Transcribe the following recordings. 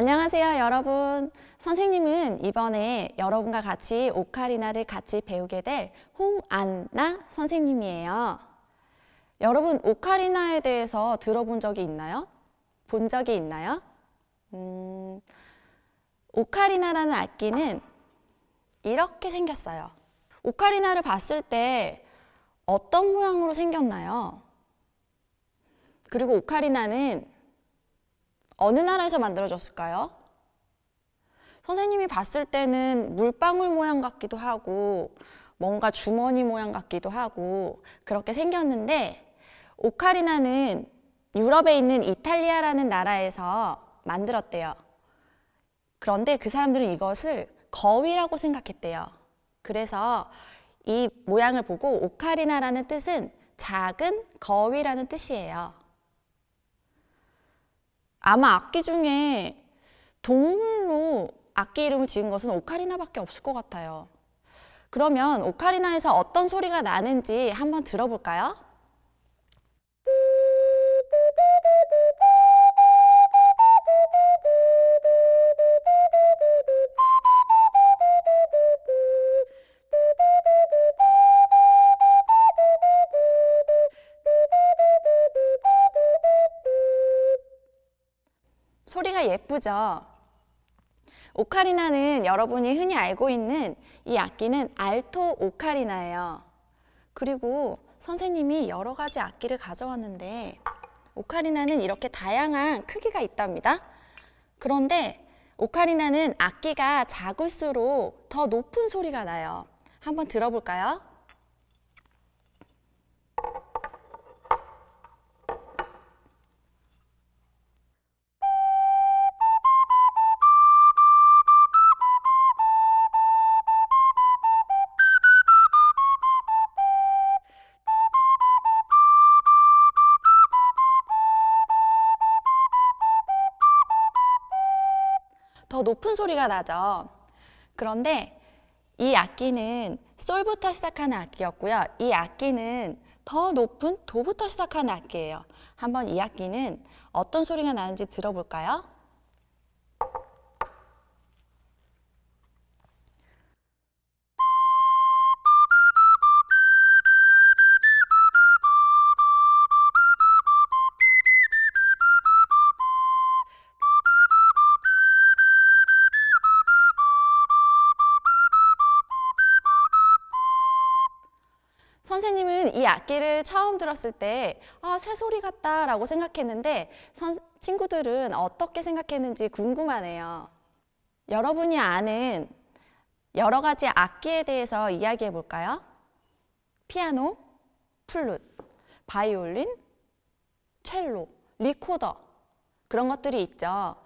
안녕하세요, 여러분. 선생님은 이번에 여러분과 같이 오카리나를 같이 배우게 될 홍안나 선생님이에요. 여러분, 오카리나에 대해서 들어본 적이 있나요? 본 적이 있나요? 음, 오카리나라는 악기는 이렇게 생겼어요. 오카리나를 봤을 때 어떤 모양으로 생겼나요? 그리고 오카리나는 어느 나라에서 만들어졌을까요? 선생님이 봤을 때는 물방울 모양 같기도 하고 뭔가 주머니 모양 같기도 하고 그렇게 생겼는데 오카리나는 유럽에 있는 이탈리아라는 나라에서 만들었대요. 그런데 그 사람들은 이것을 거위라고 생각했대요. 그래서 이 모양을 보고 오카리나라는 뜻은 작은 거위라는 뜻이에요. 아마 악기 중에 동물로 악기 이름을 지은 것은 오카리나밖에 없을 것 같아요. 그러면 오카리나에서 어떤 소리가 나는지 한번 들어볼까요? 소리가 예쁘죠? 오카리나는 여러분이 흔히 알고 있는 이 악기는 알토 오카리나예요. 그리고 선생님이 여러 가지 악기를 가져왔는데 오카리나는 이렇게 다양한 크기가 있답니다. 그런데 오카리나는 악기가 작을수록 더 높은 소리가 나요. 한번 들어볼까요? 높은 소리가 나죠. 그런데 이 악기는 솔부터 시작하는 악기였고요. 이 악기는 더 높은 도부터 시작하는 악기예요. 한번 이 악기는 어떤 소리가 나는지 들어볼까요? 악기를 처음 들었을 때, 아, 새소리 같다라고 생각했는데, 선, 친구들은 어떻게 생각했는지 궁금하네요. 여러분이 아는 여러 가지 악기에 대해서 이야기해 볼까요? 피아노, 플룻, 바이올린, 첼로, 리코더, 그런 것들이 있죠.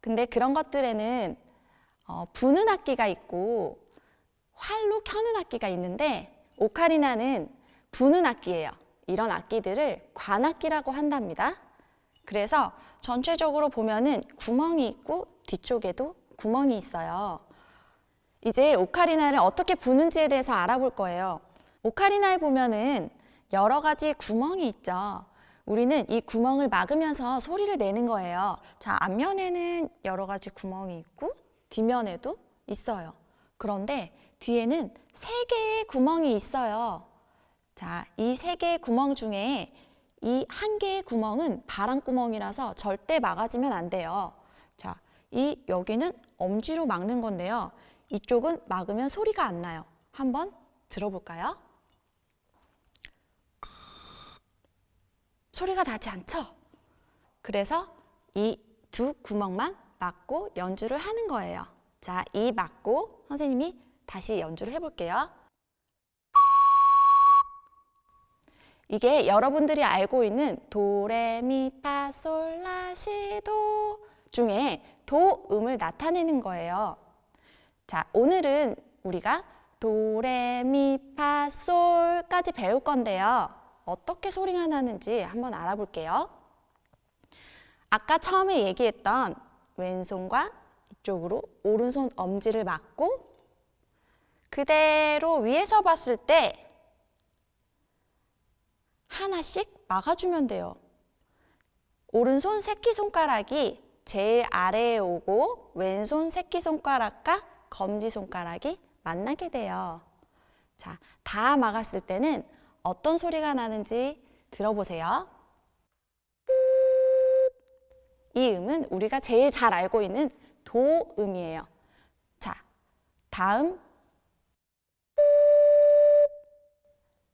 근데 그런 것들에는 어, 부는 악기가 있고 활로 켜는 악기가 있는데 오카리나는 부는 악기예요. 이런 악기들을 관악기라고 한답니다. 그래서 전체적으로 보면은 구멍이 있고 뒤쪽에도 구멍이 있어요. 이제 오카리나를 어떻게 부는지에 대해서 알아볼 거예요. 오카리나에 보면은 여러 가지 구멍이 있죠. 우리는 이 구멍을 막으면서 소리를 내는 거예요. 자, 앞면에는 여러 가지 구멍이 있고 뒷면에도 있어요. 그런데 뒤에는 세 개의 구멍이 있어요. 자, 이 세 개의 구멍 중에 이 한 개의 구멍은 바람구멍이라서 절대 막아지면 안 돼요. 자, 이 여기는 엄지로 막는 건데요. 이쪽은 막으면 소리가 안 나요. 한번 들어볼까요? 소리가 나지 않죠? 그래서 이 두 구멍만 막고 연주를 하는 거예요. 자, 이 막고 선생님이 다시 연주를 해볼게요. 이게 여러분들이 알고 있는 도레미파솔라시도 중에 도 음을 나타내는 거예요. 자, 오늘은 우리가 도레미파솔까지 배울 건데요. 어떻게 소리가 나는지 한번 알아볼게요. 아까 처음에 얘기했던 왼손과 이쪽으로 오른손 엄지를 맞고 그대로 위에서 봤을 때 하나씩 막아주면 돼요. 오른손 새끼손가락이 제일 아래에 오고 왼손 새끼손가락과 검지손가락이 만나게 돼요. 자, 다 막았을 때는 어떤 소리가 나는지 들어보세요. 이 음은 우리가 제일 잘 알고 있는 도음이에요. 자, 다음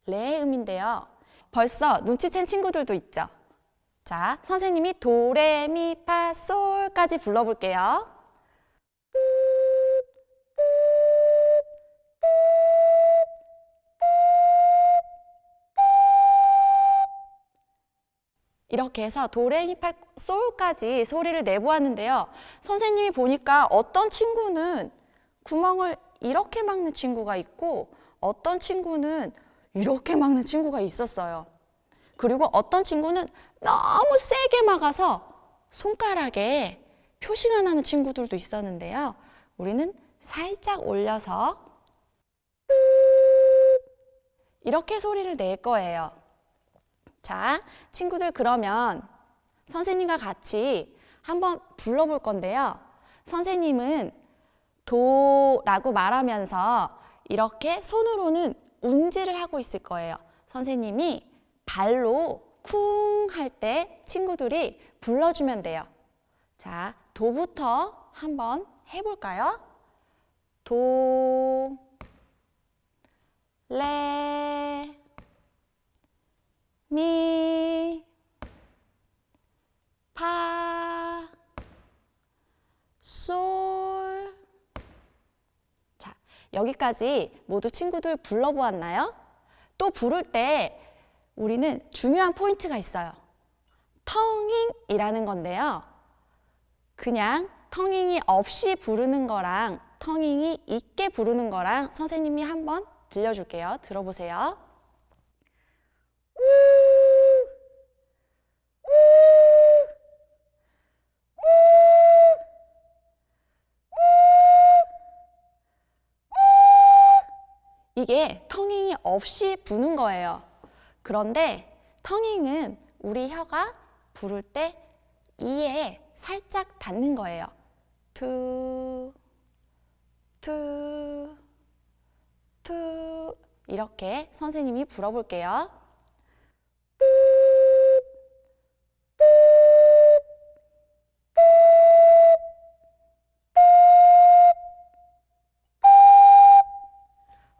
레음인데요. 벌써 눈치챈 친구들도 있죠. 자, 선생님이 도레미파솔까지 불러볼게요. 이렇게 해서 도레미파솔까지 소리를 내보았는데요. 선생님이 보니까 어떤 친구는 구멍을 이렇게 막는 친구가 있고 어떤 친구는 이렇게 막는 친구가 있었어요. 그리고 어떤 친구는 너무 세게 막아서 손가락에 표시가 나는 친구들도 있었는데요. 우리는 살짝 올려서 이렇게 소리를 낼 거예요. 자, 친구들 그러면 선생님과 같이 한번 불러볼 건데요. 선생님은 도라고 말하면서 이렇게 손으로는 운지를 하고 있을 거예요. 선생님이 발로 쿵 할 때 친구들이 불러주면 돼요. 자, 도부터 한번 해볼까요? 도, 레, 미, 파, 솔. 자, 여기까지 모두 친구들 불러보았나요? 또 부를 때 우리는 중요한 포인트가 있어요. 텅잉이라는 건데요. 그냥 텅잉이 없이 부르는 거랑 텅잉이 있게 부르는 거랑 선생님이 한번 들려줄게요. 들어보세요. 이게 텅잉이 없이 부는 거예요. 그런데 텅잉은 우리 혀가 부를 때 이에 살짝 닿는 거예요. 투, 투, 투 이렇게 선생님이 불어볼게요.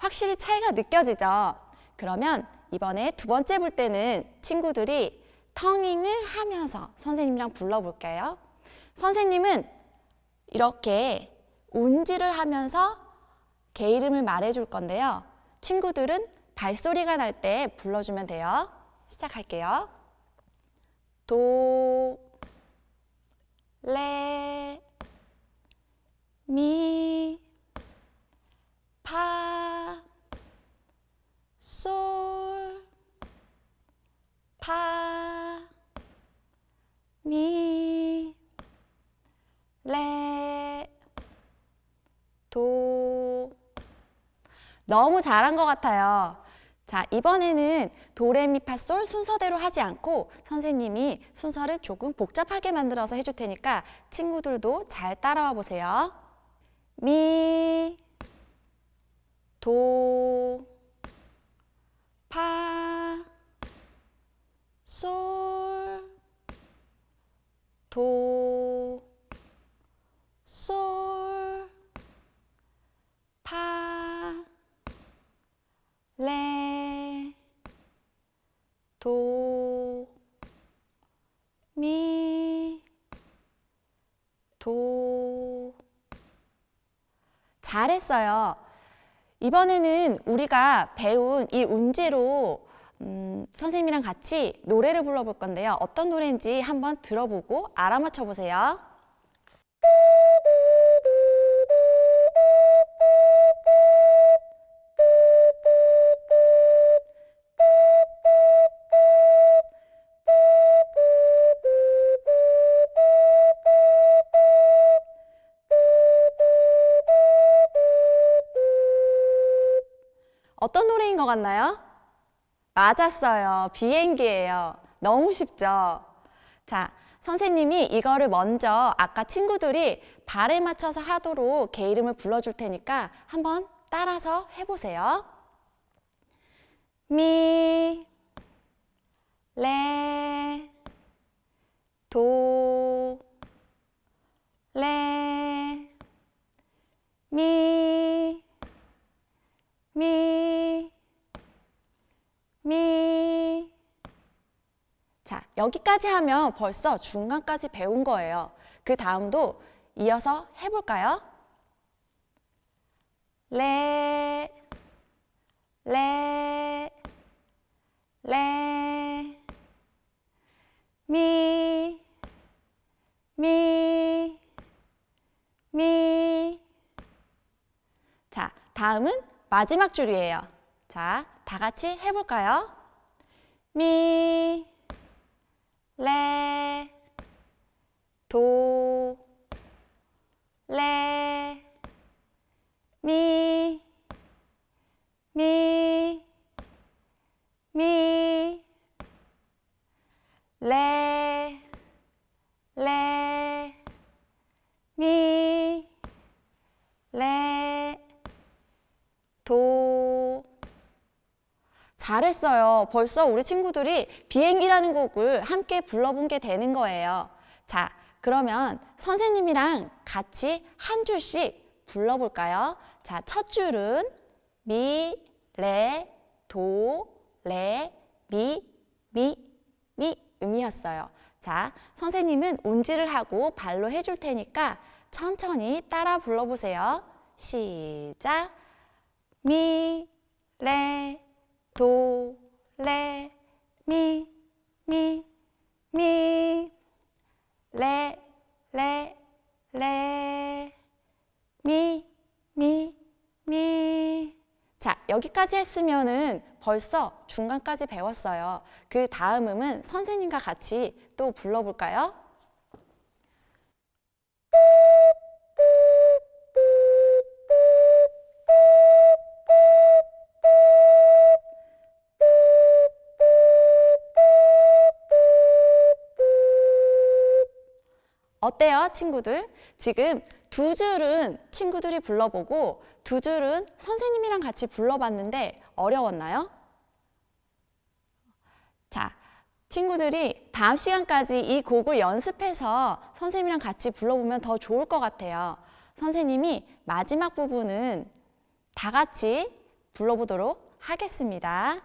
확실히 차이가 느껴지죠? 그러면 이번에 두 번째 볼 때는 친구들이 텅잉을 하면서 선생님이랑 불러볼게요. 선생님은 이렇게 운지를 하면서 개 이름을 말해줄 건데요. 친구들은 발소리가 날 때 불러주면 돼요. 시작할게요. 도, 레, 미, 파, 솔, 파, 미, 레, 도. 너무 잘한 것 같아요. 자, 이번에는 도레미파솔 순서대로 하지 않고 선생님이 순서를 조금 복잡하게 만들어서 해줄 테니까 친구들도 잘 따라와 보세요. 미, 도, 파, 솔, 도, 솔, 파, 레, 도, 미, 도. 잘했어요. 이번에는 우리가 배운 이 운지로 음, 선생님이랑 같이 노래를 불러볼 건데요. 어떤 노래인지 한번 들어보고 알아맞혀 보세요. 어떤 노래인 것 같나요? 맞았어요. 비행기예요. 너무 쉽죠? 자, 선생님이 이거를 먼저 아까 친구들이 발에 맞춰서 하도록 개 이름을 불러줄 테니까 한번 따라서 해보세요. 미, 레, 도, 여기까지 하면 벌써 중간까지 배운 거예요. 그 다음도 이어서 해볼까요? 레, 레, 레, 미, 미, 미. 자, 다음은 마지막 줄이에요. 자, 다 같이 해볼까요? 미, 레, 도, 레, 미, 미, 미, 레, 레, 미, 레, 도. 잘했어요. 벌써 우리 친구들이 비행기라는 곡을 함께 불러본 게 되는 거예요. 자, 그러면 선생님이랑 같이 한 줄씩 불러볼까요? 자, 첫 줄은 미, 레, 도, 레, 미, 미, 미, 음이었어요. 자, 선생님은 운지를 하고 발로 해줄 테니까 천천히 따라 불러보세요. 시작. 미, 레, 도, 레, 미, 미, 미, 레, 레, 레, 미, 미, 미. 자, 여기까지 했으면은 벌써 중간까지 배웠어요. 그 다음 음은 선생님과 같이 또 불러볼까요? 어때요, 친구들? 지금 두 줄은 친구들이 불러보고 두 줄은 선생님이랑 같이 불러봤는데 어려웠나요? 자, 친구들이 다음 시간까지 이 곡을 연습해서 선생님이랑 같이 불러보면 더 좋을 것 같아요. 선생님이 마지막 부분은 다 같이 불러보도록 하겠습니다.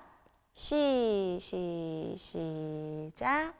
시, 시, 시작.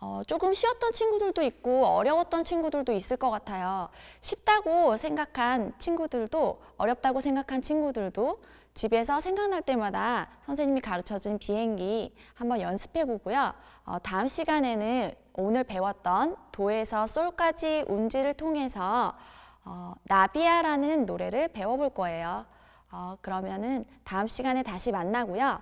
어, 조금 쉬웠던 친구들도 있고 어려웠던 친구들도 있을 것 같아요. 쉽다고 생각한 친구들도 어렵다고 생각한 친구들도 집에서 생각날 때마다 선생님이 가르쳐준 비행기 한번 연습해 보고요. 어, 다음 시간에는 오늘 배웠던 도에서 솔까지 운지를 통해서 어, 나비야라는 노래를 배워볼 거예요. 어, 그러면은 다음 시간에 다시 만나고요.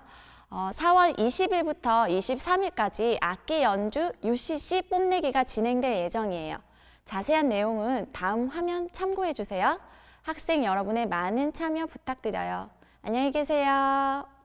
어, 4월 20일부터 23일까지 악기 연주 UCC 뽐내기가 진행될 예정이에요. 자세한 내용은 다음 화면 참고해 주세요. 학생 여러분의 많은 참여 부탁드려요. 안녕히 계세요.